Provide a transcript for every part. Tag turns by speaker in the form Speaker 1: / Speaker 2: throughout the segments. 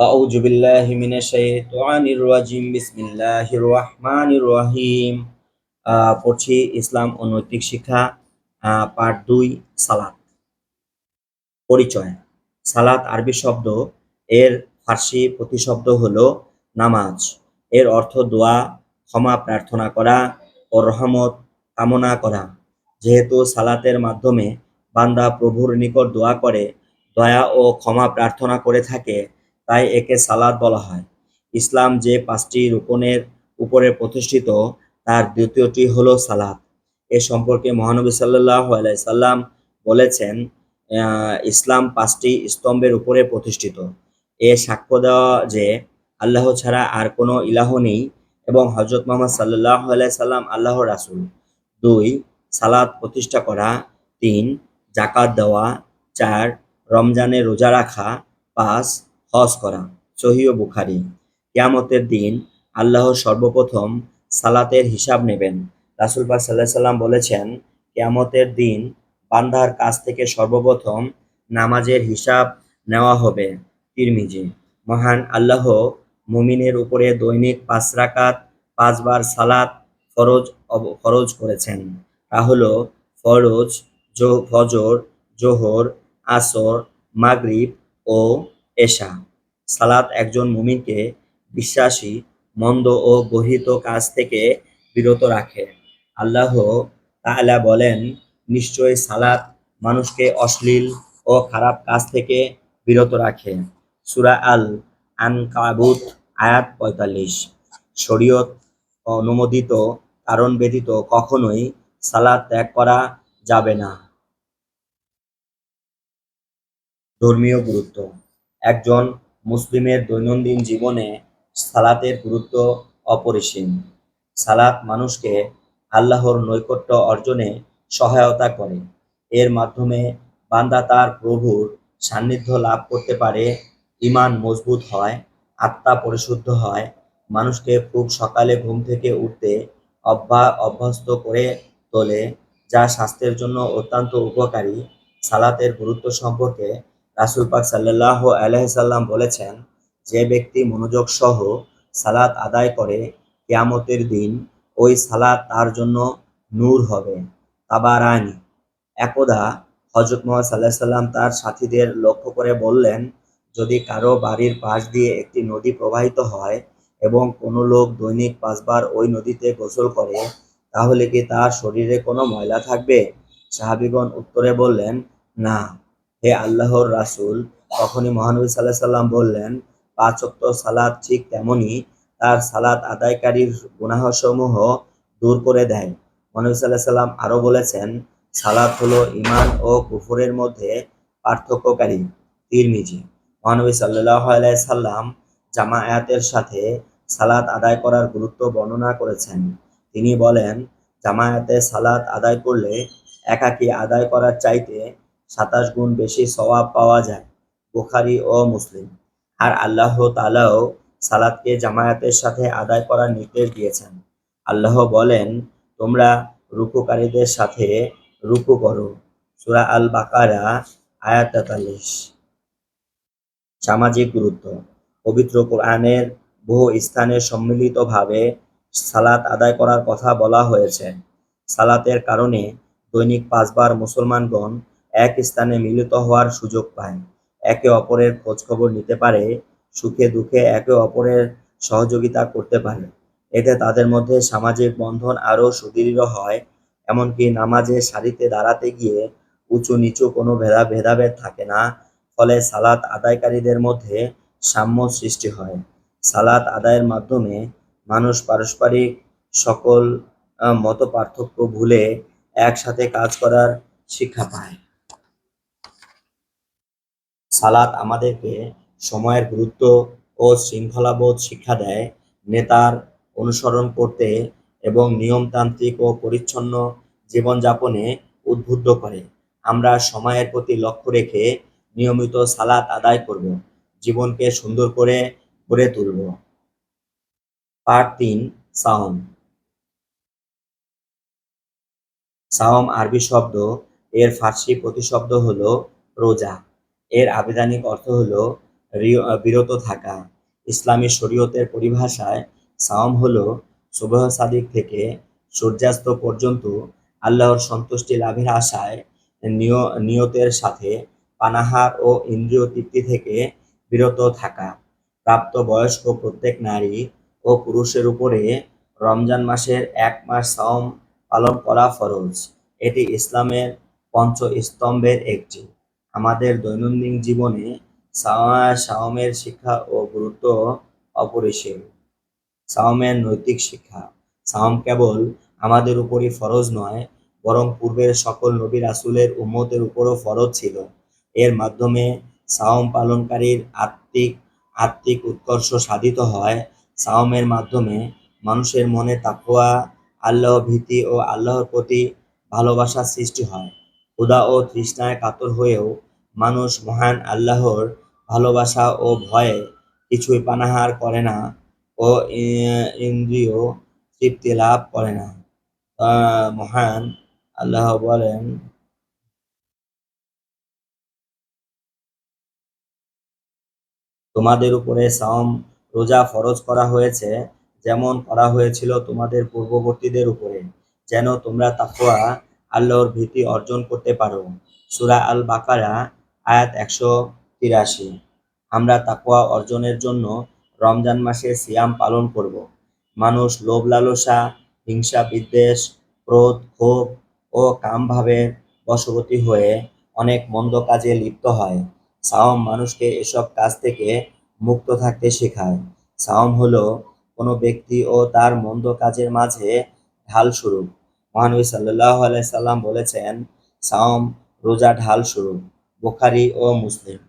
Speaker 1: أعوذ بالله من الشيطان الرجيم بسم الله الرحمن الرحيم আহ, পড়ছি ইসলাম ও নৈতিক শিক্ষা আহ, পার্ট দুই সালাত পরিচয় সালাত আরবি শব্দ এর ফার্সি প্রতিশব্দ হলো নামাজ এর অর্থ দোয়া ক্ষমা প্রার্থনা করা ও রহমত কামনা করা যেহেতু সালাতের মাধ্যমে বান্দা প্রভুর নিকট দোয়া করে দয়া ও ক্ষমা প্রার্থনা করে থাকে তাই একে সালাদ বলা হয়। ইসলাম যে পাঁচটি রুকনের উপরে প্রতিষ্ঠিত, তার দ্বিতীয়টি হলো সালাদ। এ সম্পর্কে মহানবী সাল্লাহ সাল্লাম বলেছেন ইসলাম পাঁচটি স্তম্ভের উপরে প্রতিষ্ঠিত। এ সাক্ষ্য দেওয়া যে, আল্লাহ ছাড়া আর কোনো ইলাহ নেই এবং হজরত মোহাম্মদ সাল্লাহ সাল্লাম আল্লাহর রাসুল। দুই, সালাদ প্রতিষ্ঠা করা। তিন জাকাত দেওয়া। চার, রমজানে রোজা রাখা। পাঁচ হজ করা। সহিহ বুখারি। কিয়ামতের দিন আল্লাহ সর্বপ্রথম সালাতের হিসাব নেবেন। রাসুল পাক সাল্লাহ সাল্লাম বলেছেন, কিয়ামতের দিন বান্দার কাছ থেকে সর্বপ্রথম নামাজের হিসাব নেওয়া হবে। তিরমিজি, মহান আল্লাহ মুমিনের উপরে দৈনিক পাঁচ রাকাত পাঁচবার সালাত ফরজ ফরজ করেছেন। তা হলো ফরজ ফজর, জোহর, আসর, মাগরিব ও এশা। সালাত একজন মুমিনকে বিশ্বাসী, মন্দ ও গহিত কাজ থেকে বিরত রাখে। আল্লাহ তাআলা বলেন নিশ্চয় সালাত মানুষকে অশ্লীল ও খারাপ কাজ থেকে বিরত রাখে। সুরা আল আনকাবুত আয়াত পঁয়তাল্লিশ। শরীয়ত অনুমোদিত, কারণ ব্যতীত কখনোই সালাদ ত্যাগ করা যাবে না। ধর্মীয় গুরুত্ব। একজন মুসলিমের দৈনন্দিন জীবনে সালাতের গুরুত্ব অপরিসীম। সালাত মানুষকে আল্লাহর নৈকট্য অর্জনে সহায়তা করে। এর মাধ্যমে বান্দা তার প্রভুর সান্নিধ্য লাভ করতে পারে ইমান মজবুত হয়, আত্মা পরিশুদ্ধ হয়, মানুষকে খুব সকালে ঘুম থেকে উঠতে অভ্যা, অভ্যস্ত করে তোলে, যা স্বাস্থ্যের জন্য অত্যন্ত উপকারী। সালাতের গুরুত্ব সম্পর্কে রাসুল পাক সাল্লাহ আলহাম বলেছেন, যে ব্যক্তি মনোযোগ সহ সালাত আদায় করে, কেয়ামতের দিন ওই সালাত তার জন্য নূর হবে। তাবারানি। একদা হজরত মোহাম্মদ সাল্লাহ সাল্লাম তার সাথীদের লক্ষ্য করে বললেন, যদি কারও বাড়ির পাশ দিয়ে একটি নদী প্রবাহিত হয় এবং কোনো লোক দৈনিক পাঁচবার ওই নদীতে গোসল করে, তাহলে কি তার শরীরে কোনো ময়লা থাকবে? সাহাবিগণ উত্তরে বললেন, না। হে আল্লাহর রাসুল, তখনই মহানবী সাল্লাহ সাল্লাম বললেন, পাঁচ ওয়াক্ত সালাত ঠিক তেমনি তার সালাদ আদায়কারীর গুনাহসমূহ দূর করে দেয়। মহানবী সাল্লাহ সাল্লাম আরও বলেছেন, সালাত হলো ইমান ও কুফরের মধ্যে পার্থক্যকারী। তিরমিজি, মহানবী সাল্লাহ আলাই সাল্লাম জামায়াতের সাথে সালাত আদায় করার গুরুত্ব বর্ণনা করেছেন। তিনি বলেন, জামায়াতে সালাত আদায় করলে একাকী আদায় করার চাইতে সাতাশ গুণ বেশি সওয়াব পাওয়া যায়, বুখারী ও মুসলিম। আর আল্লাহ তালাও সালাতকে জামায়াতের সাথে আদায় করার নির্দেশ দিয়েছেন। আল্লাহ বলেন, তোমরা রুকুকারীদের সাথে রুকু করো। সূরা আল বাকারা আয়াত তেতাল্লিশ। সামাজিক গুরুত্ব। পবিত্র কোরআনের বহু স্থানে সম্মিলিতভাবে সালাত আদায় করার কথা বলা হয়েছে। সালাতের কারণে দৈনিক পাঁচবার মুসলমানগণ এক স্থানে মিলিত হওয়ার সুযোগ পায়। একে অপরের খোঁজ খবর নিতে পারে, সুখে দুঃখে একে অপরের সহযোগিতা করতে পারে। এতে তাদের মধ্যে সামাজিক বন্ধন আরও সুদৃঢ় হয়, এমনকি নামাজে সারিতে দাঁড়াতে গিয়ে উঁচু নিচু কোনো ভেদা ভেদাভেদ থাকে না, ফলে সালাত আদায়কারীদের মধ্যে সাম্য সৃষ্টি হয়। সালাত আদায়ের মাধ্যমে মানুষ পারস্পরিক সকল মত পার্থক্য ভুলে একসাথে কাজ করার শিক্ষা পায়। সালাত আমাদেরকে সময়ের গুরুত্ব ও শৃঙ্খলাবোধ শিক্ষা দেয়, নেতার অনুসরণ করতে এবং নিয়মতান্ত্রিক ও পরিচ্ছন্ন জীবনযাপনে উদ্বুদ্ধ করে। আমরা সময়ের প্রতি লক্ষ্য রেখে নিয়মিত সালাত আদায় করব, জীবনকে সুন্দর করে গড়ে তুলব। পার্ট তিন, সাওম। সাওম আরবি শব্দ, এর ফার্সি প্রতিশব্দ হলো রোজা। এর আবেদানিক অর্থ হলো বিরত থাকা। ইসলামী শরীয়তের পরিভাষায় সাওম হলো সুবহ সাদিক থেকে সূর্যাস্ত পর্যন্ত আল্লাহর সন্তুষ্টি লাভের আশায় নিয়- নিয়তের সাথে পানাহার ও ইন্দ্রিয় তৃপ্তি থেকে বিরত থাকা। প্রাপ্ত বয়স্ক প্রত্যেক নারী ও পুরুষের উপরে রমজান মাসের এক মাস সাওম পালন করা ফরজ। এটি ইসলামের পঞ্চ স্তম্ভের একটি। আমাদের দৈনন্দিন জীবনে সাওমের শিক্ষা ও গুরুত্ব অপরিসীম। সাওমের নৈতিক শিক্ষা। সাওম কেবল আমাদের উপরই ফরজ নয়, বরং পূর্বের সকল নবী রাসূলের উম্মতের উপরও ফরজ ছিল। এর মাধ্যমে সাওম পালনকারীর আত্মিক আত্মিক উৎকর্ষ সাধিত হয়। সাওমের মাধ্যমে মানুষের মনে তাকওয়া, আল্লাহ ভীতি ও আল্লাহর প্রতি ভালোবাসা সৃষ্টি হয়। ক্ষুধা ও তৃষ্ণায় কাতর হয়েও মানুষ মহান আল্লাহর ভালোবাসা ও ভয়ে কিছুই পানাহার করে না ও ইন্দ্রিয় তৃপ্তি লাভ করে না। মহান আল্লাহ বলেন, তোমাদের উপরে সাওম রোজা ফরজ করা হয়েছে, যেমন করা হয়েছিল তোমাদের পূর্ববর্তীদের উপরে। যেন তোমরা তাকওয়া আল্লাহর ভীতি অর্জন করতে পারো। সুরা আল বাকারা আয়াত একশো তিরাশি। আমরা তাকওয়া অর্জনের জন্য রমজান মাসে সিয়াম পালন করব। মানুষ লোভ, লালসা, হিংসা, বিদ্বেষ, ক্রোধ, ক্ষোভ ও কামভাবের বশবর্তী হয়ে অনেক মন্দ কাজে লিপ্ত হয়। সাওম মানুষকে এসব কাজ থেকে মুক্ত থাকতে শেখায়। সাওম হলো কোনো ব্যক্তি ও তার মন্দ কাজের মাঝে ঢাল স্বরূপ। মহানবী সাল্লাহ সাল্লাম বলেছেন, সাওম রোজা ঢাল স্বরূপ বোখারি ও মুসলিম।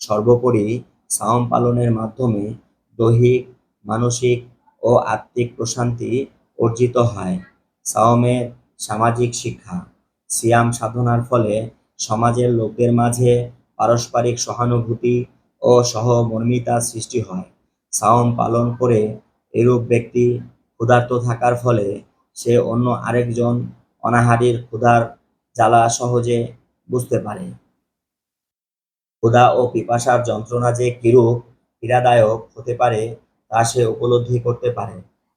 Speaker 1: সর্বোপরি সাওম পালনের মাধ্যমে দৈহিক, মানসিক ও আত্মিক প্রশান্তি অর্জিত হয়। সাওমের সামাজিক শিক্ষা, সিয়াম সাধনার ফলে সমাজের লোকদের মাঝে পারস্পরিক সহানুভূতি ও সহমর্মিতা সৃষ্টি হয়। সাওম পালন করে এরূপ ব্যক্তি ক্ষুধার্ত থাকার ফলে সে অন্য আরেকজন অনাহারীর ক্ষুধার জ্বালা সহজে বুঝতে পারে। ক্ষুধা ও পিপাসার যন্ত্রণা যে কিরূপ পীড়াদায়ক হতে পারে, তা সে উপলব্ধি করতে পারে।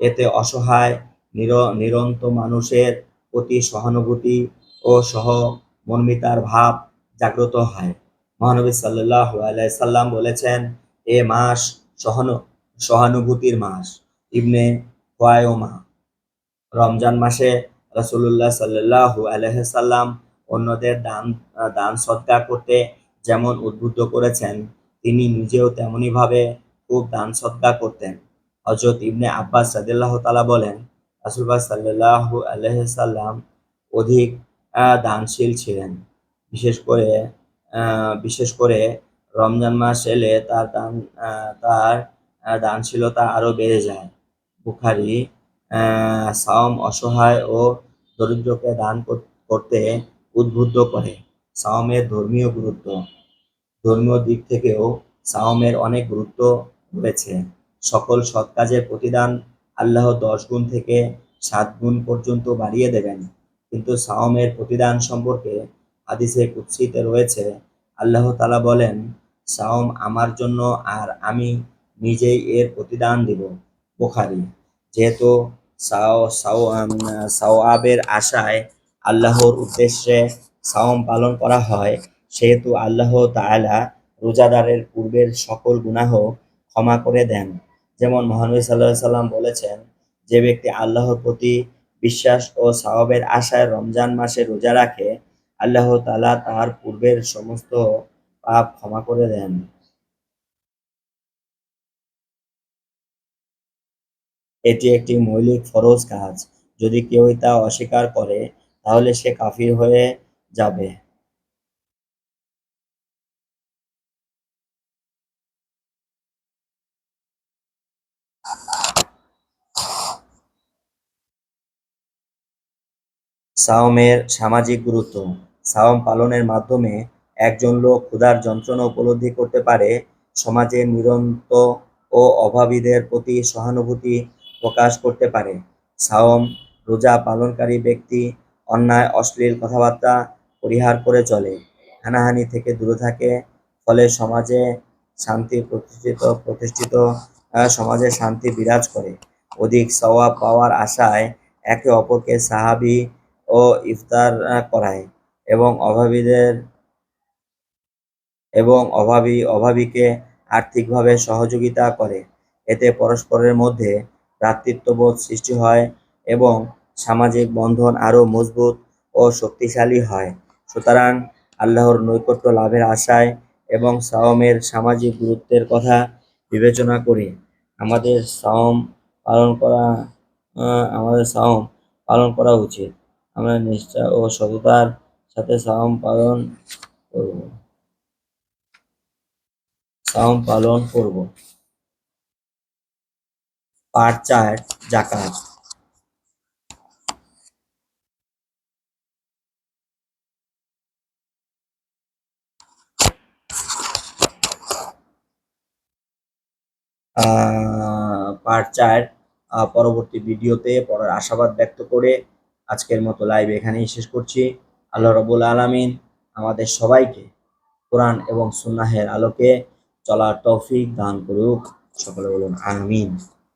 Speaker 1: এতে অসহায়, নির, নিরন্ত মানুষের প্রতি সহানুভূতি ও সহমর্মিতার ভাব জাগ্রত হয়। মহানবী সাল্লাহ সাল্লাম বলেছেন, এ মাস সহানু, সহানুভূতির মাস। ইবনে ওয়ায়মা রমজান মাসে রাসূলুল্লাহ সাল্লাল্লাহু আলাইহি সাল্লাম অন্যদের দান দান সদকা করতে যেমন উদ্বুদ্ধ করেছেন, তিনি নিজেও তেমনি ভাবে খুব দান সদকা করতেন। হযরত ইবনে আব্বাস রাদিয়াল্লাহু তালা বলেন, রাসূলুল্লাহ সাল্লাল্লাহু আলাইহি সাল্লাম অধিক দানশীল ছিলেন। বিশেষ করে বিশেষ করে রমজান মাস এলে তার দান তার দানশীলতা আরও বেড়ে যায়। বুখারী সাওম অসহায় ও দরিদ্রকে দান করতে উদ্বুদ্ধ করে। সাওমের ধর্মীয় গুরুত্ব। ধর্মীয় দিক থেকেও সাওমের অনেক গুরুত্ব রয়েছে। সকল সৎ কাজের প্রতিদান আল্লাহ দশ গুণ থেকে সাত গুণ পর্যন্ত বাড়িয়ে দেবেন। কিন্তু সাওমের প্রতিদান সম্পর্কে হাদিসে কুৎসিতে রয়েছে। আল্লাহ তালা বলেন, সাওম আমার জন্য আর আমি নিজেই এর প্রতিদান দিব। বুখারী। যেহেতু সাওয়াবের আশায় আল্লাহর উদ্দেশ্যে সাওম পালন করা হয়, সেহেতু আল্লাহ তাআলা রোজাদারের পূর্বের সকল গুনাহ ক্ষমা করে দেন। যেমন মহানবী আলাইহি সাল্লাম বলেছেন, যে ব্যক্তি আল্লাহর প্রতি বিশ্বাস ও সাওয়াবের আশায় রমজান মাসে রোজা রাখে, আল্লাহ তাআলা তার পূর্বের সমস্ত পাপ ক্ষমা করে দেন। এটি একটি মৌলিক ফরজ কাজ। যদি কেউ তা অস্বীকার করে, তাহলে সে কাফির হয়ে যাবে। সাওমের সামাজিক গুরুত্ব। সাওম পালনের মাধ্যমে একজন লোক ক্ষুধার যন্ত্রণা উপলব্ধি করতে পারে। সমাজে নিরন্ত ও অভাবীদের প্রতি সহানুভূতি প্রকাশ করতে পারে। সাওম, রোজা পালনকারী ব্যক্তি, অন্যায়, অশ্লীল কথাবার্তা পরিহার করে চলে। হানাহানি থেকে দূরে থাকে, ফলে সমাজে শান্তি প্রতিষ্ঠিত প্রতিষ্ঠিত সমাজে শান্তি বিরাজ করে। অধিক সওয়াব পাওয়ার আশায় একে অপরকে সাহাবি ও ইফতার করায় এবং অভাবীদের এবং অভাবী, অভাবীকে আর্থিকভাবে সহযোগিতা করে। এতে পরস্পরের মধ্যে ভ্রাতৃত্ববোধ সৃষ্টি হয় এবং সামাজিক বন্ধন আরও মজবুত ও শক্তিশালী হয়। সুতরাং আল্লাহর নৈকট্য লাভের আশায় এবং সাওমের সামাজিক গুরুত্বের কথা বিবেচনা করে। আমাদের সাওম পালন করা আমাদের সাওম পালন করা উচিত। আমরা নিষ্ঠা ও সততার সাথে সাওম পালন করব। সাওম পালন করব। পাট চার জাকাত। পার্ট চার পরবর্তী ভিডিওতে পড়ার আশাবাদ ব্যক্ত করে আজকের মতো লাইভ এখানেই শেষ করছি। আল্লাহ রবুল আলামিন আমাদের সবাইকে কোরআন এবং সুন্নাহের আলোকে চলার তৌফিক দান করুক। সকলে বলুন, আমিন।